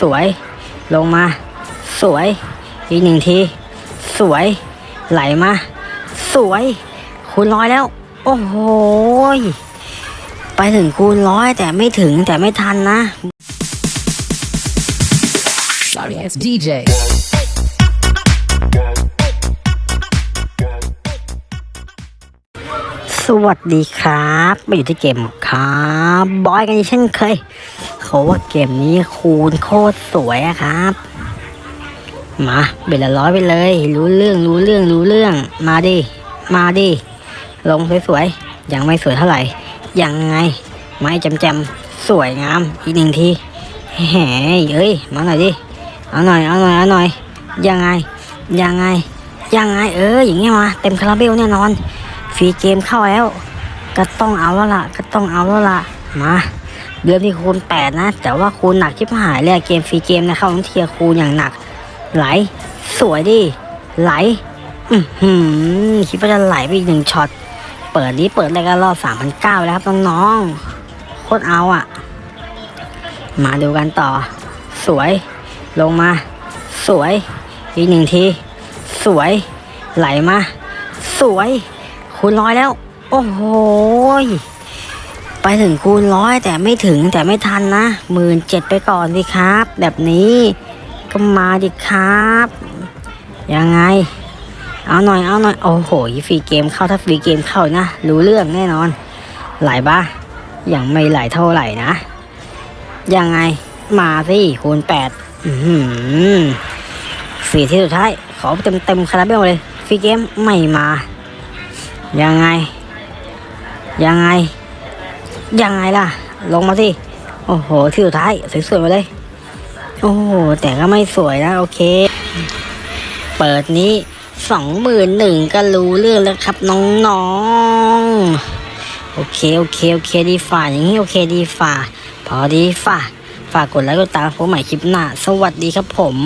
สวย ลงมา สวย อีกหนึ่งที สวย ไหลมา สวย คูณร้อยแล้ว โอ้โห ไปถึงคูณร้อยแต่ไม่ถึงแต่ไม่ทันนะ Sorry, it's DJ. สวัสดีครับมาอยู่ที่เกมครับบอยกันเช่นเคยเขาว่าเกมนี้คูณโคตรสวยอะครับ มาเบลร้อยไปเลย รู้เรื่องรู้เรื่องรู้เรื่อง มาดิมาดิลงสวยๆยังไม่สวยเท่าไหร่ยังไงไม้จำจำๆสวยงามอีกหนึ่งทีแหมเอ้ยมาหน่อยดิเอาหน่อยเอาหน่อยเอาหน่อยยังไงยังไงยังไงเอออย่างเงี้ยมาเต็มคาราเบลแน่นอน ฟรีเกมเข้าแล้ว ก็ต้องเอาแล้วล่ะ ก็ต้องเอาแล้วล่ะ มาเดือนที่คูณแปดนะ แต่ว่าคูณหนักชิบหายเลยเกมฟรีเกมนะเข้าทั้งเทียคูณอย่างหนัก ไหล สวยดิ ไหล อือหือคิดว่าจะไหลไปอีกหนึ่งช็อต เปิดนี้เปิดได้ก็รอบสามพันเก้าแล้วครับน้องๆ โคตรเอาอะ มาดูกันต่อ สวย ลงมา สวย อีกหนึ่งที สวย ไหลมา สวย คูณร้อยแล้ว โอ้โหไปถึงคูณร้อยแต่ไม่ถึงแต่ไม่ทันนะหมื่นเจ็ดไปก่อนสิครับ แบบนี้ก็มาดิครับ ยังไง เอาหน่อยเอาหน่อย โอ้โหฟรีเกมเข้าถ้าฟรีเกมเข้านะ รู้เรื่องแน่นอน ไหลบ้ายังไม่ไหลเท่าไหร่นะ ยังไงมาสิคูณแปดสี่ที่สุดท้าย ขอเต็มเต็มคาราเบลเลยฟรีเกมไม่มา ยังไง ยังไง ยังไงล่ะ ลงมาสิ โอ้โห ที่สุดท้าย สวยๆมาเลย โอ้โห แต่ก็ไม่สวยนะ โอเค เปิดนี้สองหมื่นหนึ่งก็รู้เรื่องแล้วครับน้องๆ โอเค โอเค โอเค ดีฝ่าอย่างนี้โอเคดีฝ่า พอดีฝ่า ฝากกดไลค์กดตามผมใหม่คลิปหน้า สวัสดีครับผม